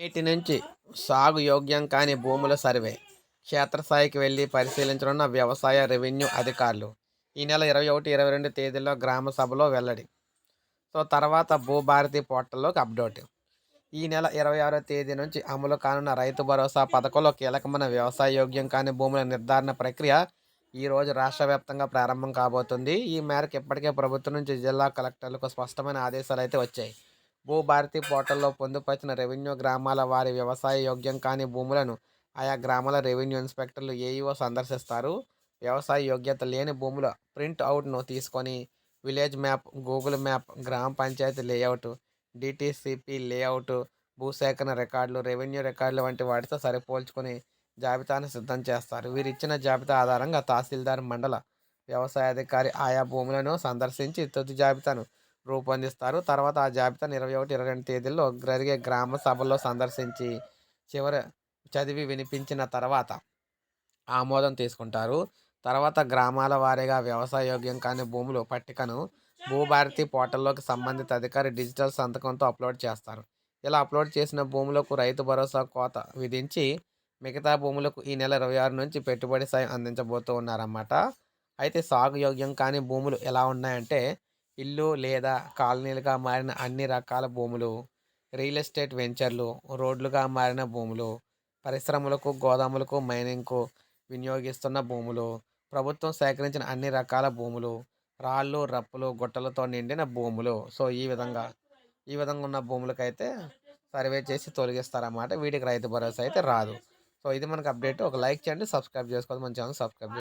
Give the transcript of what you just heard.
నేటి నుంచి సాగు యోగ్యం కాని భూముల సర్వే క్షేత్రస్థాయికి వెళ్ళి పరిశీలించనున్న వ్యవసాయ రెవెన్యూ అధికారులు ఈ నెల ఇరవై ఒకటి ఇరవై రెండు తేదీలో గ్రామ సభలో వెల్లడి. సో తర్వాత భూభారతి పోర్టల్లోకి అప్డేట్. ఈ నెల ఇరవై ఆరో తేదీ నుంచి అమలు కానున్న రైతు భరోసా పథకంలో కీలకమైన వ్యవసాయ యోగ్యం కాని భూముల నిర్ధారణ ప్రక్రియ ఈరోజు రాష్ట్ర వ్యాప్తంగా ప్రారంభం కాబోతుంది. ఈ మేరకు ఇప్పటికే ప్రభుత్వం నుంచి జిల్లా కలెక్టర్లకు స్పష్టమైన ఆదేశాలు అయితే వచ్చాయి. భూభారతి పోర్టల్లో పొందుపరిచిన రెవెన్యూ గ్రామాల వారి వ్యవసాయ యోగ్యం కాని భూములను ఆయా గ్రామాల రెవెన్యూ ఇన్స్పెక్టర్లు ఏఈఓ సందర్శిస్తారు. వ్యవసాయ యోగ్యత లేని భూముల ప్రింట్ అవుట్ను తీసుకొని విలేజ్ మ్యాప్ గూగుల్ మ్యాప్ గ్రామ పంచాయతీ లేఅవుట్ డిటిసిపి లేఅవుట్ భూసేకరణ రికార్డులు రెవెన్యూ రికార్డులు వంటి వాటితో సరిపోల్చుకొని జాబితాను సిద్ధం చేస్తారు. వీరు ఇచ్చిన జాబితా ఆధారంగా తహసీల్దార్ మండల వ్యవసాయ అధికారి ఆయా భూములను సందర్శించి తుది జాబితాను రూపొందిస్తారు. తర్వాత ఆ జాబితాను ఇరవై ఒకటి ఇరవై రెండు తేదీల్లో జరిగే గ్రామ సభల్లో సందర్శించి చివరి చదివి వినిపించిన తర్వాత ఆమోదం తీసుకుంటారు. తర్వాత గ్రామాల వారీగా వ్యవసాయ యోగ్యం కాని భూములు పట్టికను భూభారతి పోర్టల్లోకి సంబంధిత అధికారి డిజిటల్ సంతకంతో అప్లోడ్ చేస్తారు. ఇలా అప్లోడ్ చేసిన భూములకు రైతు భరోసా కోత విధించి మిగతా భూములకు ఈ నెల ఇరవై ఆరు నుంచి పెట్టుబడి సాయం అందించబోతూ ఉన్నారన్నమాట. అయితే సాగు యోగ్యం కాని భూములు ఎలా ఉన్నాయంటే ఇల్లు లేదా కాలనీలుగా మారిన అన్ని రకాల భూములు రియల్ ఎస్టేట్ వెంచర్లు రోడ్లుగా మారిన భూములు పరిశ్రమలకు గోదాములకు మైనింగ్కు వినియోగిస్తున్న భూములు ప్రభుత్వం సేకరించిన అన్ని రకాల భూములు రాళ్ళు రప్పులు గుట్టలతో నిండిన భూములు. సో ఈ విధంగా ఈ విధంగా ఉన్న భూములకైతే సర్వే చేసి తొలగిస్తారన్నమాట. వీటికి రైతు భరోసా అయితే రాదు. సో ఇది మనకు అప్డేట్. ఒక లైక్ చేయండి సబ్స్క్రైబ్ చేసుకోవాలి మన ఛానల్ సబ్స్క్రైబ్